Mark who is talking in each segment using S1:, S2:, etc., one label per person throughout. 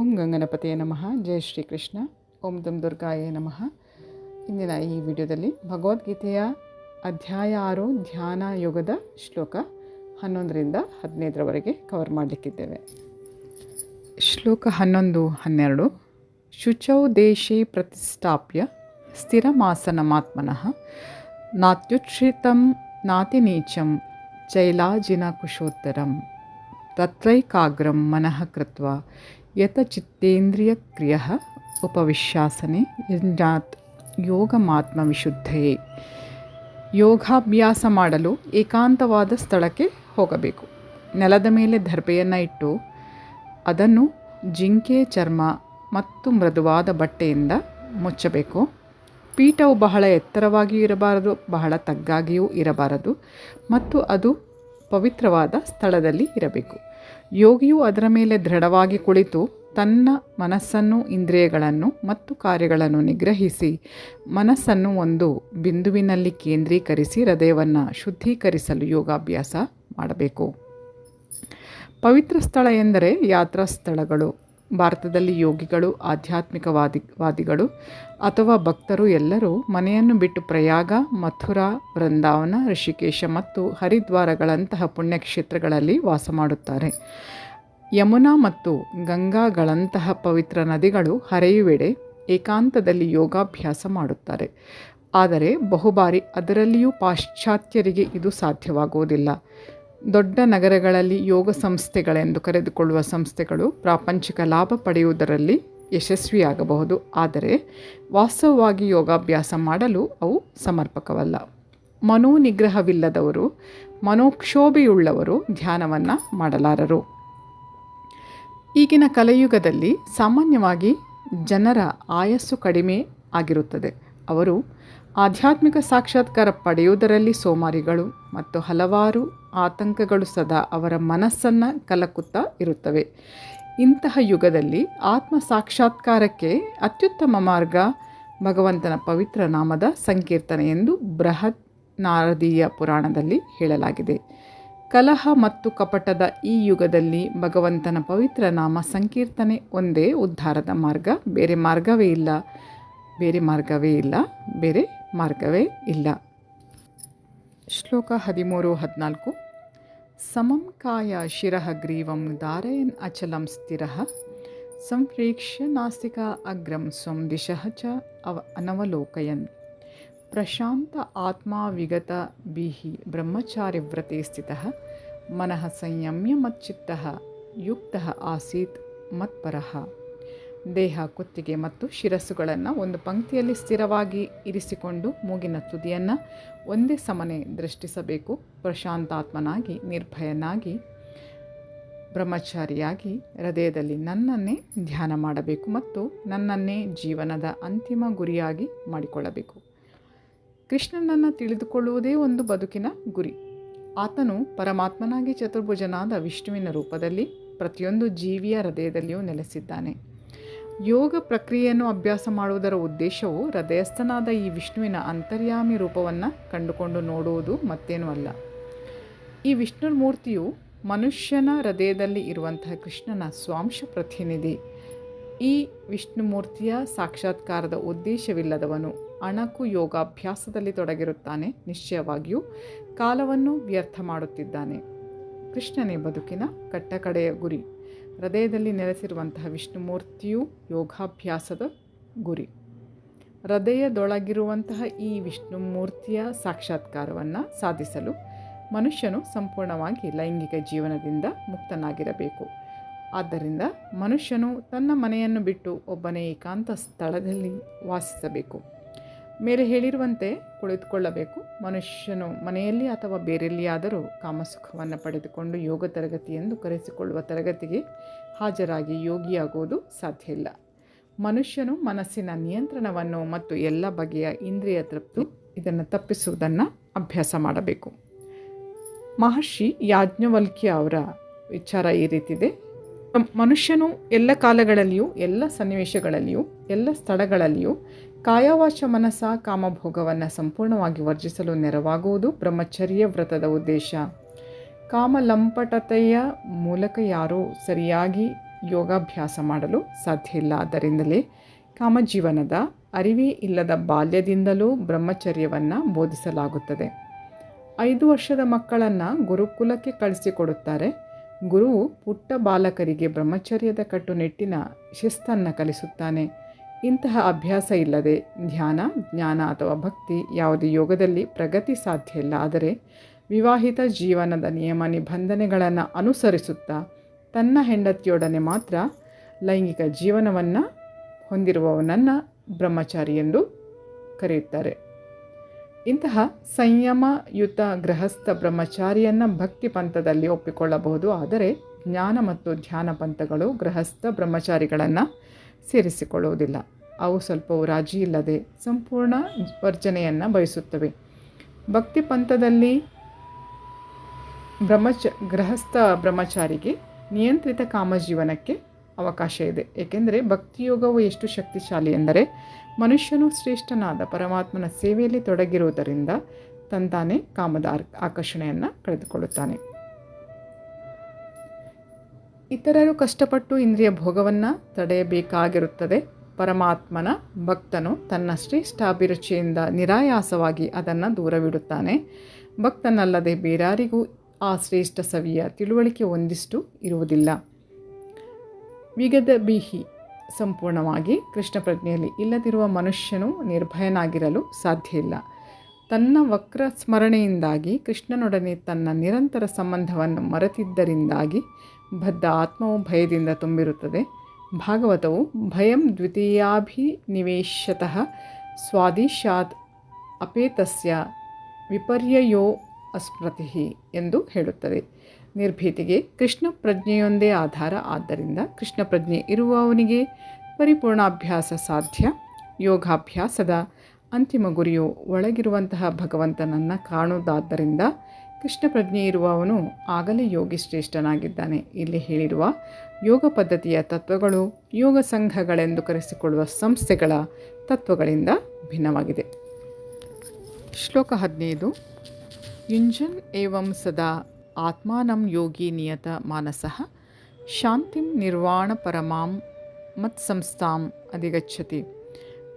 S1: ಓಂ ಗಂಗನಪತಿಯೇ ನಮಃ ಜಯ ಶ್ರೀಕೃಷ್ಣ, ಓಂ ದಮ್ ದುರ್ಗಾಯೇ ನಮಃ. ಇಂದಿನ ಈ ವಿಡಿಯೋದಲ್ಲಿ ಭಗವದ್ಗೀತೆಯ ಅಧ್ಯಾಯ ಆರು, ಧ್ಯಾನ ಯೋಗದ ಶ್ಲೋಕ ಹನ್ನೊಂದರಿಂದ ಹದಿನೈದರವರೆಗೆ ಕವರ್ ಮಾಡಲಿಕ್ಕಿದ್ದೇವೆ. ಶ್ಲೋಕ ಹನ್ನೊಂದು, ಹನ್ನೆರಡು. ಶುಚೌ ದೇಶೇ ಪ್ರತಿಷ್ಠಾಪ್ಯ ಸ್ಥಿರಮಾಸನಮಾತ್ಮನಃ ನಾತ್ಯುಚ್ಛ್ರಿತಂ ನಾತಿ ನೀಚಂ ಚೈಲಾಜಿನ ಕುಶೋತ್ತರಂ ತತ್ರೈಕಾಗ್ರಂ ಮನಃ ಕೃತ್ವ ಯತಚಿತ್ತೇಂದ್ರಿಯಕ್ರಿಯ ಉಪವಿಶ್ಯಾಸನೆ ಯೋಗ ಯೋಗಮಾತ್ಮ ವಿಶುದ್ಧಯೇ ಯೋಗಾಭ್ಯಾಸ ಮಾಡಲು ಏಕಾಂತವಾದ ಸ್ಥಳಕ್ಕೆ ಹೋಗಬೇಕು. ನೆಲದ ಮೇಲೆ ದರ್ಬೆಯನ್ನು ಇಟ್ಟು ಅದನ್ನು ಜಿಂಕೆ, ಚರ್ಮ ಮತ್ತು ಮೃದುವಾದ ಬಟ್ಟೆಯಿಂದ ಮುಚ್ಚಬೇಕು. ಪೀಠವು ಬಹಳ ಎತ್ತರವಾಗಿಯೂ ಇರಬಾರದು, ಬಹಳ ತಗ್ಗಾಗಿಯೂ ಇರಬಾರದು ಮತ್ತು ಅದು ಪವಿತ್ರವಾದ ಸ್ಥಳದಲ್ಲಿ ಇರಬೇಕು. ಯೋಗಿಯು ಅದರ ಮೇಲೆ ದೃಢವಾಗಿ ಕುಳಿತು ತನ್ನ ಮನಸ್ಸನ್ನು, ಇಂದ್ರಿಯಗಳನ್ನು ಮತ್ತು ಕಾರ್ಯಗಳನ್ನು ನಿಗ್ರಹಿಸಿ, ಮನಸ್ಸನ್ನು ಒಂದು ಬಿಂದುವಿನಲ್ಲಿ ಕೇಂದ್ರೀಕರಿಸಿ ಹೃದಯವನ್ನು ಶುದ್ಧೀಕರಿಸಲು ಯೋಗಾಭ್ಯಾಸ ಮಾಡಬೇಕು. ಪವಿತ್ರ ಸ್ಥಳ ಎಂದರೆ ಯಾತ್ರಾ ಸ್ಥಳಗಳು. ಭಾರತದಲ್ಲಿ ಯೋಗಿಗಳು ಆಧ್ಯಾತ್ಮಿಕವಾದಿ ವಾದಿಗಳು ಅಥವಾ ಭಕ್ತರು ಎಲ್ಲರೂ ಮನೆಯನ್ನು ಬಿಟ್ಟು ಪ್ರಯಾಗ, ಮಥುರಾ, ವೃಂದಾವನ ಋಷಿಕೇಶ ಮತ್ತು ಹರಿದ್ವಾರಗಳಂತಹ ಪುಣ್ಯಕ್ಷೇತ್ರಗಳಲ್ಲಿ ವಾಸ ಮಾಡುತ್ತಾರೆ. ಯಮುನಾ ಮತ್ತು ಗಂಗಾಗಳಂತಹ ಪವಿತ್ರ ನದಿಗಳು ಹರೆಯುವೆಡೆ ಏಕಾಂತದಲ್ಲಿ ಯೋಗಾಭ್ಯಾಸ ಮಾಡುತ್ತಾರೆ. ಆದರೆ ಬಹುಬಾರಿ ಅದರಲ್ಲಿಯೂ ಪಾಶ್ಚಾತ್ಯರಿಗೆ ಇದು ಸಾಧ್ಯವಾಗುವುದಿಲ್ಲ. ದೊಡ್ಡ ನಗರಗಳಲ್ಲಿ ಯೋಗ ಸಂಸ್ಥೆಗಳೆಂದು ಕರೆದುಕೊಳ್ಳುವ ಸಂಸ್ಥೆಗಳು ಪ್ರಾಪಂಚಿಕ ಲಾಭ ಪಡೆಯುವುದರಲ್ಲಿ ಯಶಸ್ವಿಯಾಗಬಹುದು. ಆದರೆ ವಾಸ್ತವವಾಗಿ ಯೋಗಾಭ್ಯಾಸ ಮಾಡಲು ಅವು ಸಮರ್ಪಕವಲ್ಲ. ಮನೋನಿಗ್ರಹವಿಲ್ಲದವರು, ಮನೋಕ್ಷೋಭೆಯುಳ್ಳವರು ಧ್ಯಾನವನ್ನು ಮಾಡಲಾರರು. ಈಗಿನ ಕಲಿಯುಗದಲ್ಲಿ ಸಾಮಾನ್ಯವಾಗಿ ಜನರ ಆಯಸ್ಸು ಕಡಿಮೆ ಆಗಿರುತ್ತದೆ. ಅವರು ಆಧ್ಯಾತ್ಮಿಕ ಸಾಕ್ಷಾತ್ಕಾರ ಪಡೆಯುವುದರಲ್ಲಿ ಸೋಮಾರಿಗಳು ಮತ್ತು ಹಲವಾರು ಆತಂಕಗಳು ಸದಾ ಅವರ ಮನಸ್ಸನ್ನು ಕಲಕುತ್ತಾ ಇರುತ್ತವೆ. ಇಂತಹ ಯುಗದಲ್ಲಿ ಆತ್ಮ ಸಾಕ್ಷಾತ್ಕಾರಕ್ಕೆ ಅತ್ಯುತ್ತಮ ಮಾರ್ಗ ಭಗವಂತನ ಪವಿತ್ರ ನಾಮದ ಸಂಕೀರ್ತನೆ ಎಂದು ಬೃಹತ್ ನಾರದೀಯ ಪುರಾಣದಲ್ಲಿ ಹೇಳಲಾಗಿದೆ. ಕಲಹ ಮತ್ತು ಕಪಟದ ಈ ಯುಗದಲ್ಲಿ ಭಗವಂತನ ಪವಿತ್ರ ನಾಮ ಸಂಕೀರ್ತನೆ ಒಂದೇ ಉದ್ಧಾರದ ಮಾರ್ಗ. ಬೇರೆ ಮಾರ್ಗವೇ ಇಲ್ಲ. ಬೇರೆ ಮಾರ್ಗವೇ ಇಲ್ಲ. ಬೇರೆ ಮಾರ್ಗವೇ ಇಲ್ಲ. ಶ್ಲೋಕ ಹದಿಮೂರು, ಹದಿನಾಲ್ಕು. ಸಮಂ ಕಾಯ ಶಿರಃ ಗ್ರೀವಂ ಧಾರಯನ್ ಅಚಲಂ ಸ್ಥಿರ. ಸಂಪ್ರೇಕ್ಷ್ಯ ನಾಸ್ತಿಕ ಅಗ್ರಂ ಸ್ವಂ ದಿಶಃ ಚ ಅವ ಅನವಲೋಕಯನ್. ಪ್ರಶಾಂತ ಆತ್ಮ ವಿಗತ ಬಿಹಿ ಬ್ರಹ್ಮಚಾರ್ಯವ್ರತೆ ಸ್ಥಿತ. ಮನಃ ಸಂಯಮ್ಯ ಮಚ್ಚಿತ್ತ, ಯುಕ್ತ ಆಸೀತ್ ಮತ್ಪರಃ. ದೇಹ, ಕುತ್ತಿಗೆ ಮತ್ತು ಶಿರಸ್ಸುಗಳನ್ನು ಒಂದು ಪಂಕ್ತಿಯಲ್ಲಿ ಸ್ಥಿರವಾಗಿ ಇರಿಸಿಕೊಂಡು ಮೂಗಿನ ತುದಿಯನ್ನು ಒಂದೇ ಸಮನೆ ದೃಷ್ಟಿಸಬೇಕು. ಪ್ರಶಾಂತಾತ್ಮನಾಗಿ, ನಿರ್ಭಯನಾಗಿ, ಬ್ರಹ್ಮಚಾರಿಯಾಗಿ ಹೃದಯದಲ್ಲಿ ನನ್ನನ್ನೇ ಧ್ಯಾನ ಮಾಡಬೇಕು ಮತ್ತು ನನ್ನನ್ನೇ ಜೀವನದ ಅಂತಿಮ ಗುರಿಯಾಗಿ ಮಾಡಿಕೊಳ್ಳಬೇಕು. ಕೃಷ್ಣನನ್ನು ತಿಳಿದುಕೊಳ್ಳುವುದೇ ಒಂದು ಬದುಕಿನ ಗುರಿ. ಆತನು ಪರಮಾತ್ಮನಾಗಿ ಚತುರ್ಭುಜನಾದ ವಿಷ್ಣುವಿನ ರೂಪದಲ್ಲಿ ಪ್ರತಿಯೊಂದು ಜೀವಿಯ ಹೃದಯದಲ್ಲಿಯೂ ನೆಲೆಸಿದ್ದಾನೆ. ಯೋಗ ಪ್ರಕ್ರಿಯೆಯನ್ನು ಅಭ್ಯಾಸ ಮಾಡುವುದರ ಉದ್ದೇಶವು ಹೃದಯಸ್ಥನಾದ ಈ ವಿಷ್ಣುವಿನ ಅಂತರ್ಯಾಮಿ ರೂಪವನ್ನು ಕಂಡುಕೊಂಡು ನೋಡುವುದು ಮತ್ತೇನೂ ಅಲ್ಲ. ಈ ವಿಷ್ಣು ಮೂರ್ತಿಯು ಮನುಷ್ಯನ ಹೃದಯದಲ್ಲಿ ಇರುವಂತಹ ಕೃಷ್ಣನ ಸ್ವಾಂಶ ಪ್ರತಿನಿಧಿ. ಈ ವಿಷ್ಣು ಮೂರ್ತಿಯ ಸಾಕ್ಷಾತ್ಕಾರದ ಉದ್ದೇಶವಿಲ್ಲದವನು ಅಣಕು ಯೋಗಾಭ್ಯಾಸದಲ್ಲಿ ತೊಡಗಿರುತ್ತಾನೆ ನಿಶ್ಚಯವಾಗಿಯೂ ಕಾಲವನ್ನು ವ್ಯರ್ಥ ಮಾಡುತ್ತಿದ್ದಾನೆ. ಕೃಷ್ಣನೇ ಬದುಕಿನ ಕಟ್ಟಕಡೆಯ ಗುರಿ. ಹೃದಯದಲ್ಲಿ ನೆಲೆಸಿರುವಂತಹ ವಿಷ್ಣುಮೂರ್ತಿಯು ಯೋಗಾಭ್ಯಾಸದ ಗುರಿ. ಹೃದಯದೊಳಗಿರುವಂತಹ ಈ ವಿಷ್ಣುಮೂರ್ತಿಯ ಸಾಕ್ಷಾತ್ಕಾರವನ್ನು ಸಾಧಿಸಲು ಮನುಷ್ಯನು ಸಂಪೂರ್ಣವಾಗಿ ಲೈಂಗಿಕ ಜೀವನದಿಂದ ಮುಕ್ತನಾಗಿರಬೇಕು. ಆದ್ದರಿಂದ ಮನುಷ್ಯನು ತನ್ನ ಮನೆಯನ್ನು ಬಿಟ್ಟು ಒಬ್ಬನೇ ಏಕಾಂತ ಸ್ಥಳದಲ್ಲಿ ವಾಸಿಸಬೇಕು. ಮೇಲೆ ಹೇಳಿರುವಂತೆ ಕುಳಿತುಕೊಳ್ಳಬೇಕು. ಮನುಷ್ಯನು ಮನೆಯಲ್ಲಿ ಅಥವಾ ಬೇರೆಲ್ಲಿಯಾದರೂ ಕಾಮಸುಖವನ್ನು ಪಡೆದುಕೊಂಡು ಯೋಗ ತರಗತಿ ಎಂದು ಕರೆಸಿಕೊಳ್ಳುವ ತರಗತಿಗೆ ಹಾಜರಾಗಿ ಯೋಗಿಯಾಗುವುದು ಸಾಧ್ಯ ಇಲ್ಲ. ಮನುಷ್ಯನು ಮನಸ್ಸಿನ ನಿಯಂತ್ರಣವನ್ನು ಮತ್ತು ಎಲ್ಲ ಬಗೆಯ ಇಂದ್ರಿಯ ತೃಪ್ತಿ ಇದನ್ನು ತಪ್ಪಿಸುವುದನ್ನು ಅಭ್ಯಾಸ ಮಾಡಬೇಕು. ಮಹರ್ಷಿ ಯಾಜ್ಞವಲ್ಕ್ಯ ಅವರ ವಿಚಾರ ಈ ರೀತಿದೆ. ಮನುಷ್ಯನು ಎಲ್ಲ ಕಾಲಗಳಲ್ಲಿಯೂ, ಎಲ್ಲ ಸನ್ನಿವೇಶಗಳಲ್ಲಿಯೂ, ಎಲ್ಲ ಸ್ಥಳಗಳಲ್ಲಿಯೂ ಕಾಯವಾಚ ಮನಸ್ಸ ಕಾಮಭೋಗವನ್ನು ಸಂಪೂರ್ಣವಾಗಿ ವರ್ಜಿಸಲು ನೆರವಾಗುವುದು ಬ್ರಹ್ಮಚರ್ಯ ವ್ರತದ ಉದ್ದೇಶ. ಕಾಮಲಂಪಟತೆಯ ಮೂಲಕ ಯಾರೂ ಸರಿಯಾಗಿ ಯೋಗಾಭ್ಯಾಸ ಮಾಡಲು ಸಾಧ್ಯ ಇಲ್ಲ. ಆದ್ದರಿಂದಲೇ ಕಾಮಜೀವನದ ಅರಿವೇ ಇಲ್ಲದ ಬಾಲ್ಯದಿಂದಲೂ ಬ್ರಹ್ಮಚರ್ಯವನ್ನು ಬೋಧಿಸಲಾಗುತ್ತದೆ. ಐದು ವರ್ಷದ ಮಕ್ಕಳನ್ನು ಗುರುಕುಲಕ್ಕೆ ಕಳಿಸಿಕೊಡುತ್ತಾರೆ. ಗುರು ಪುಟ್ಟ ಬಾಲಕರಿಗೆ ಬ್ರಹ್ಮಚರ್ಯದ ಕಟ್ಟುನಿಟ್ಟಿನ ಶಿಸ್ತನ್ನು ಕಲಿಸುತ್ತಾನೆ. ಇಂತಹ ಅಭ್ಯಾಸ ಇಲ್ಲದೆ ಧ್ಯಾನ, ಜ್ಞಾನ ಅಥವಾ ಭಕ್ತಿ ಯಾವುದೇ ಯೋಗದಲ್ಲಿ ಪ್ರಗತಿ ಸಾಧ್ಯ ಇಲ್ಲ. ಆದರೆ ವಿವಾಹಿತ ಜೀವನದ ನಿಯಮ ನಿಬಂಧನೆಗಳನ್ನು ಅನುಸರಿಸುತ್ತಾ ತನ್ನ ಹೆಂಡತಿಯೊಡನೆ ಮಾತ್ರ ಲೈಂಗಿಕ ಜೀವನವನ್ನು ಹೊಂದಿರುವವನನ್ನು ಬ್ರಹ್ಮಚಾರಿ ಎಂದು ಕರೆಯುತ್ತಾರೆ. ಇಂತಹ ಸಂಯಮಯುತ ಗೃಹಸ್ಥ ಬ್ರಹ್ಮಚಾರಿಯನ್ನು ಭಕ್ತಿ ಪಂಥದಲ್ಲಿ ಒಪ್ಪಿಕೊಳ್ಳಬಹುದು. ಆದರೆ ಜ್ಞಾನ ಮತ್ತು ಧ್ಯಾನ ಪಂಥಗಳು ಗೃಹಸ್ಥ ಬ್ರಹ್ಮಚಾರಿಗಳನ್ನು ಸೇರಿಸಿಕೊಳ್ಳುವುದಿಲ್ಲ. ಅವು ಸ್ವಲ್ಪವೂ ರಾಜಿ ಇಲ್ಲದೆ ಸಂಪೂರ್ಣ ವರ್ಜನೆಯನ್ನು ಬಯಸುತ್ತವೆ. ಭಕ್ತಿ ಪಂಥದಲ್ಲಿ ಬ್ರಹ್ಮಚ, ಗೃಹಸ್ಥ ಬ್ರಹ್ಮಚಾರಿಗೆ ನಿಯಂತ್ರಿತ ಕಾಮಜೀವನಕ್ಕೆ ಅವಕಾಶ ಇದೆ. ಏಕೆಂದರೆ ಭಕ್ತಿಯೋಗವು ಎಷ್ಟು ಶಕ್ತಿಶಾಲಿ ಎಂದರೆ ಮನುಷ್ಯನು ಶ್ರೇಷ್ಠನಾದ ಪರಮಾತ್ಮನ ಸೇವೆಯಲ್ಲಿ ತೊಡಗಿರುವುದರಿಂದ ತಂತಾನೇ ಕಾಮದ ಆಕರ್ಷಣೆಯನ್ನು ಕಳೆದುಕೊಳ್ಳುತ್ತಾನೆ. ಇತರರು ಕಷ್ಟಪಟ್ಟು ಇಂದ್ರಿಯ ಭೋಗವನ್ನು ತಡೆಯಬೇಕಾಗಿರುತ್ತದೆ. ಪರಮಾತ್ಮನ ಭಕ್ತನು ತನ್ನ ಶ್ರೇಷ್ಠಾಭಿರುಚಿಯಿಂದ ನಿರಾಯಾಸವಾಗಿ ಅದನ್ನು ದೂರವಿಡುತ್ತಾನೆ. ಭಕ್ತನಲ್ಲದೆ ಬೇರಾರಿಗೂ ಆ ಶ್ರೇಷ್ಠ ಸವಿಯ ತಿಳುವಳಿಕೆ ಒಂದಿಷ್ಟು ಇರುವುದಿಲ್ಲ. ವಿಗದ ಬಿಹಿ ಸಂಪೂರ್ಣವಾಗಿ ಕೃಷ್ಣ ಪ್ರಜ್ಞೆಯಲ್ಲಿ ಇಲ್ಲದಿರುವ ಮನುಷ್ಯನು ನಿರ್ಭಯನಾಗಿರಲು ಸಾಧ್ಯ ಇಲ್ಲ. ತನ್ನ ವಕ್ರ ಸ್ಮರಣೆಯಿಂದಾಗಿ ಕೃಷ್ಣನೊಡನೆ ತನ್ನ ನಿರಂತರ ಸಂಬಂಧವನ್ನು ಮರೆತಿದ್ದರಿಂದಾಗಿ ಬದ್ಧ ಆತ್ಮವು ಭಯದಿಂದ ತುಂಬಿರುತ್ತದೆ. ಭಾಗವತವು ಭಯಂ ದ್ವಿತೀಯಾಭಿನಿವೇಶತಃ ಸ್ವಾದಿಶಾತ್ ಅಪೇತಸ್ಯ ವಿಪರ್ಯಯೋ ಅಸ್ಮೃತಿ ಎಂದು ಹೇಳುತ್ತದೆ. ನಿರ್ಭೀತಿಗೆ ಕೃಷ್ಣ ಪ್ರಜ್ಞೆಯೊಂದೇ ಆಧಾರ. ಆದ್ದರಿಂದ ಕೃಷ್ಣ ಪ್ರಜ್ಞೆ ಇರುವವನಿಗೆ ಪರಿಪೂರ್ಣಾಭ್ಯಾಸ ಸಾಧ್ಯ. ಯೋಗಾಭ್ಯಾಸದ ಅಂತಿಮ ಗುರಿಯು ಒಳಗಿರುವಂತಹ ಭಗವಂತನನ್ನು ಕಾಣುವುದಾದ್ದರಿಂದ ಕೃಷ್ಣ ಪ್ರಜ್ಞೆ ಇರುವವನು ಆಗಲೇ ಯೋಗಿ ಶ್ರೇಷ್ಠನಾಗಿದ್ದಾನೆ ಇಲ್ಲಿ ಹೇಳಿರುವ ಯೋಗ ಪದ್ಧತಿಯ ತತ್ವಗಳು ಯೋಗ ಸಂಘಗಳೆಂದು ಕರೆಸಿಕೊಳ್ಳುವ ಸಂಸ್ಥೆಗಳ ತತ್ವಗಳಿಂದ ಭಿನ್ನವಾಗಿದೆ. ಶ್ಲೋಕ ಹದಿನೈದು. ಯುಂಜನ್ ಏವಂ ಸದಾ ಆತ್ಮಾನಂ ಯೋಗಿ ನಿಯತ ಮಾನಸಃ ಶಾಂತಿಂ ನಿರ್ವಾಣ ಪರಮಾಂ ಮತ್ಸಂಸ್ಥಾಂ ಅಧಿಗಚ್ಚತಿ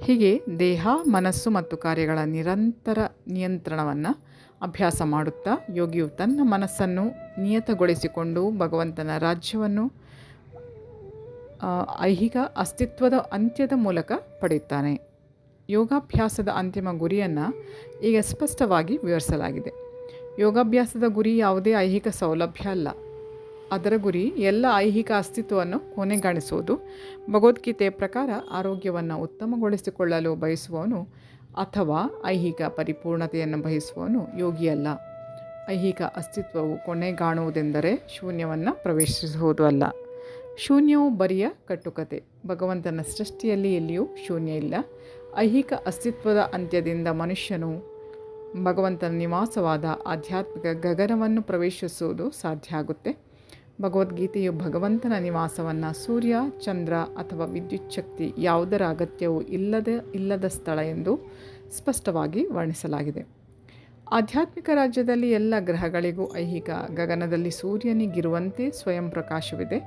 S1: ಹೀಗೆ ದೇಹ, ಮನಸ್ಸು ಮತ್ತು ಕಾರ್ಯಗಳ ನಿರಂತರ ನಿಯಂತ್ರಣವನ್ನು ಅಭ್ಯಾಸ ಮಾಡುತ್ತಾ ಯೋಗಿಯು ತನ್ನ ಮನಸ್ಸನ್ನು ನಿಯತಗೊಳಿಸಿಕೊಂಡು ಭಗವಂತನ ರಾಜ್ಯವನ್ನು ಐಹಿಕ ಅಸ್ತಿತ್ವದ ಅಂತ್ಯದ ಮೂಲಕ ಪಡೆಯುತ್ತಾನೆ. ಯೋಗಾಭ್ಯಾಸದ ಅಂತಿಮ ಗುರಿಯನ್ನು ಈಗ ಸ್ಪಷ್ಟವಾಗಿ ವಿವರಿಸಲಾಗಿದೆ. ಯೋಗಾಭ್ಯಾಸದ ಗುರಿ ಯಾವುದೇ ಐಹಿಕ ಸೌಲಭ್ಯ ಅಲ್ಲ. ಅದರ ಗುರಿ ಎಲ್ಲ ಐಹಿಕ ಅಸ್ತಿತ್ವವನ್ನು ಕೊನೆಗಾಣಿಸುವುದು. ಭಗವದ್ಗೀತೆಯ ಪ್ರಕಾರ ಆರೋಗ್ಯವನ್ನು ಉತ್ತಮಗೊಳಿಸಿಕೊಳ್ಳಲು ಬಯಸುವವನು ಅಥವಾ ಐಹಿಕ ಪರಿಪೂರ್ಣತೆಯನ್ನು ಬಯಸುವವನು ಯೋಗಿಯಲ್ಲ. ಐಹಿಕ ಅಸ್ತಿತ್ವವು ಕೊನೆಗಾಣುವುದೆಂದರೆ ಶೂನ್ಯವನ್ನು ಪ್ರವೇಶಿಸುವುದು ಅಲ್ಲ. ಶೂನ್ಯವು ಬರಿಯ ಕಟ್ಟುಕತೆ. ಭಗವಂತನ ಸೃಷ್ಟಿಯಲ್ಲಿ ಎಲ್ಲಿಯೂ ಶೂನ್ಯ ಇಲ್ಲ. ಐಹಿಕ ಅಸ್ತಿತ್ವದ ಅಂತ್ಯದಿಂದ ಮನುಷ್ಯನು ಭಗವಂತನ ನಿವಾಸವಾದ ಆಧ್ಯಾತ್ಮಿಕ ಗಗನವನ್ನು ಪ್ರವೇಶಿಸುವುದು ಸಾಧ್ಯ ಆಗುತ್ತೆ. ಭಗವದ್ಗೀತೆಯು ಭಗವಂತನ ನಿವಾಸವನ್ನು ಸೂರ್ಯ, ಚಂದ್ರ ಅಥವಾ ವಿದ್ಯುಚ್ಛಕ್ತಿ ಯಾವುದರ ಅಗತ್ಯವೂ ಇಲ್ಲದ ಇಲ್ಲದ ಸ್ಥಳ ಎಂದು ಸ್ಪಷ್ಟವಾಗಿ ವರ್ಣಿಸಲಾಗಿದೆ. ಆಧ್ಯಾತ್ಮಿಕ ರಾಜ್ಯದಲ್ಲಿ ಎಲ್ಲ ಗ್ರಹಗಳಿಗೂ ಐಹಿಕ ಗಗನದಲ್ಲಿ ಸೂರ್ಯನಿಗಿರುವಂತೆ ಸ್ವಯಂ ಪ್ರಕಾಶವಿದೆ.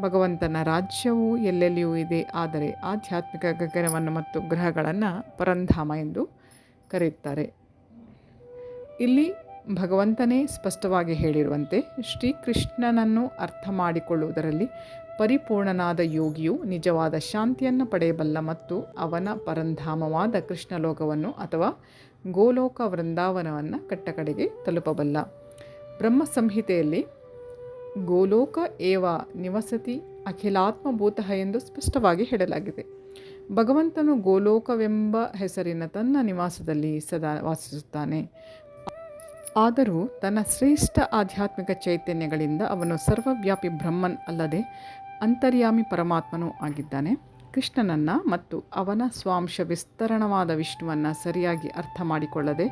S1: ಭಗವಂತನ ರಾಜ್ಯವು ಎಲ್ಲೆಲ್ಲಿಯೂ ಇದೆ, ಆದರೆ ಆಧ್ಯಾತ್ಮಿಕ ಗಗನವನ್ನು ಮತ್ತು ಗ್ರಹಗಳನ್ನು ಪರಂಧಾಮ ಎಂದು ಕರೆಯುತ್ತಾರೆ. ಇಲ್ಲಿ ಭಗವಂತನೇ ಸ್ಪಷ್ಟವಾಗಿ ಹೇಳಿರುವಂತೆ ಶ್ರೀಕೃಷ್ಣನನ್ನು ಅರ್ಥ ಮಾಡಿಕೊಳ್ಳುವುದರಲ್ಲಿ ಪರಿಪೂರ್ಣನಾದ ಯೋಗಿಯು ನಿಜವಾದ ಶಾಂತಿಯನ್ನು ಪಡೆಯಬಲ್ಲ ಮತ್ತು ಅವನ ಪರಂಧಾಮವಾದ ಕೃಷ್ಣಲೋಕವನ್ನು ಅಥವಾ ಗೋಲೋಕ ವೃಂದಾವನವನ್ನು ಕಟ್ಟಕಡೆಗೆ ತಲುಪಬಲ್ಲ. ಬ್ರಹ್ಮ ಸಂಹಿತೆಯಲ್ಲಿ ಗೋಲೋಕ ಏವ ನಿವಸತಿ ಅಖಿಲಾತ್ಮಭೂತಃ ಎಂದು ಸ್ಪಷ್ಟವಾಗಿ ಹೇಳಲಾಗಿದೆ. ಭಗವಂತನು ಗೋಲೋಕವೆಂಬ ಹೆಸರಿನ ತನ್ನ ನಿವಾಸದಲ್ಲಿ ಸದಾ ವಾಸಿಸುತ್ತಾನೆ. ಆದರೂ ತನ್ನ ಶ್ರೇಷ್ಠ ಆಧ್ಯಾತ್ಮಿಕ ಚೈತನ್ಯಗಳಿಂದ ಅವನು ಸರ್ವವ್ಯಾಪಿ ಬ್ರಹ್ಮನ್ ಅಲ್ಲದೆ ಅಂತರ್ಯಾಮಿ ಪರಮಾತ್ಮನೂ ಆಗಿದ್ದಾನೆ. ಕೃಷ್ಣನನ್ನು ಮತ್ತು ಅವನ ಸ್ವಾಂಶ ವಿಸ್ತರಣವಾದ ವಿಷ್ಣುವನ್ನು ಸರಿಯಾಗಿ ಅರ್ಥ ಮಾಡಿಕೊಳ್ಳದೆ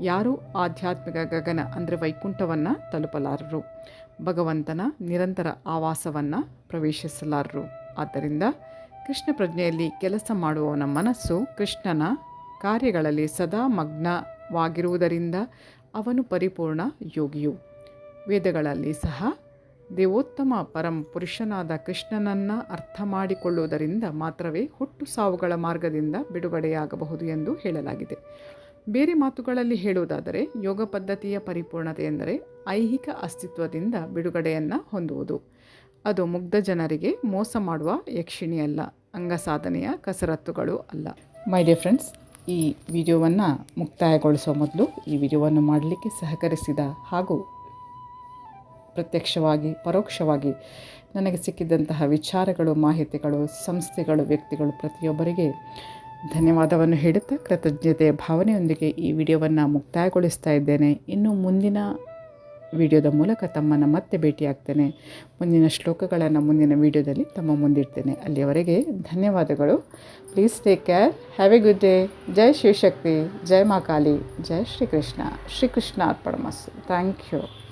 S1: ಯಾರೂ ಆಧ್ಯಾತ್ಮಿಕ ಗಗನ ಅಂದರೆ ವೈಕುಂಠವನ್ನು ತಲುಪಲಾರರು. ಭಗವಂತನ ನಿರಂತರ ಆವಾಸವನ್ನು ಪ್ರವೇಶಿಸಲಾರರು. ಆದ್ದರಿಂದ ಕೃಷ್ಣ ಪ್ರಜ್ಞೆಯಲ್ಲಿ ಕೆಲಸ ಮಾಡುವವನ ಮನಸ್ಸು ಕೃಷ್ಣನ ಕಾರ್ಯಗಳಲ್ಲಿ ಸದಾ ಮಗ್ನವಾಗಿರುವುದರಿಂದ ಅವನು ಪರಿಪೂರ್ಣ ಯೋಗಿಯು. ವೇದಗಳಲ್ಲಿ ಸಹ ದೇವೋತ್ತಮ ಪರಂ ಪುರುಷನಾದ ಕೃಷ್ಣನನ್ನು ಅರ್ಥ ಮಾಡಿಕೊಳ್ಳುವುದರಿಂದ ಮಾತ್ರವೇ ಹುಟ್ಟು ಸಾವುಗಳ ಮಾರ್ಗದಿಂದ ಬಿಡುಗಡೆಯಾಗಬಹುದು ಎಂದು ಹೇಳಲಾಗಿದೆ. ಬೇರೆ ಮಾತುಗಳಲ್ಲಿ ಹೇಳುವುದಾದರೆ ಯೋಗ ಪದ್ಧತಿಯ ಪರಿಪೂರ್ಣತೆ ಎಂದರೆ ಐಹಿಕ ಅಸ್ತಿತ್ವದಿಂದ ಬಿಡುಗಡೆಯನ್ನು ಹೊಂದುವುದು. ಅದು ಮುಗ್ಧ ಜನರಿಗೆ ಮೋಸ ಮಾಡುವ ಯಕ್ಷಿಣಿಯಲ್ಲ, ಅಂಗಸಾಧನೆಯ ಕಸರತ್ತುಗಳು ಅಲ್ಲ. ಮೈ ಡಿಯರ್ ಫ್ರೆಂಡ್ಸ್ ಈ ವಿಡಿಯೋವನ್ನು ಮುಕ್ತಾಯಗೊಳಿಸುವ ಮೊದಲು ಈ ವಿಡಿಯೋವನ್ನು ಮಾಡಲಿಕ್ಕೆ ಸಹಕರಿಸಿದ ಹಾಗೂ ಪ್ರತ್ಯಕ್ಷವಾಗಿ, ಪರೋಕ್ಷವಾಗಿ ನನಗೆ ಸಿಕ್ಕಿದಂತಹ ವಿಚಾರಗಳು, ಮಾಹಿತಿಗಳು, ಸಂಸ್ಥೆಗಳು, ವ್ಯಕ್ತಿಗಳು ಪ್ರತಿಯೊಬ್ಬರಿಗೆ ಧನ್ಯವಾದವನ್ನು ಹೇಳುತ್ತಾ ಕೃತಜ್ಞತೆಯ ಭಾವನೆಯೊಂದಿಗೆ ಈ ವಿಡಿಯೋವನ್ನು ಮುಕ್ತಾಯಗೊಳಿಸ್ತಾ ಇದ್ದೇನೆ. ಇನ್ನು ಮುಂದಿನ ವಿಡಿಯೋದ ಮೂಲಕ ತಮ್ಮನ್ನು ಮತ್ತೆ ಭೇಟಿಯಾಗ್ತೇನೆ. ಮುಂದಿನ ಶ್ಲೋಕಗಳನ್ನು ಮುಂದಿನ ವಿಡಿಯೋದಲ್ಲಿ ತಮ್ಮ ಮುಂದಿಡ್ತೇನೆ. ಅಲ್ಲಿಯವರೆಗೆ ಧನ್ಯವಾದಗಳು. Please take care have a good day ಜೈ ಶಿವಶಕ್ತಿ. ಜೈ ಮಾ ಕಾಳಿ. ಜೈ ಶ್ರೀಕೃಷ್ಣ. ಶ್ರೀಕೃಷ್ಣ ಅರ್ಪಣಮಸ್ಸು ಥ್ಯಾಂಕ್ ಯು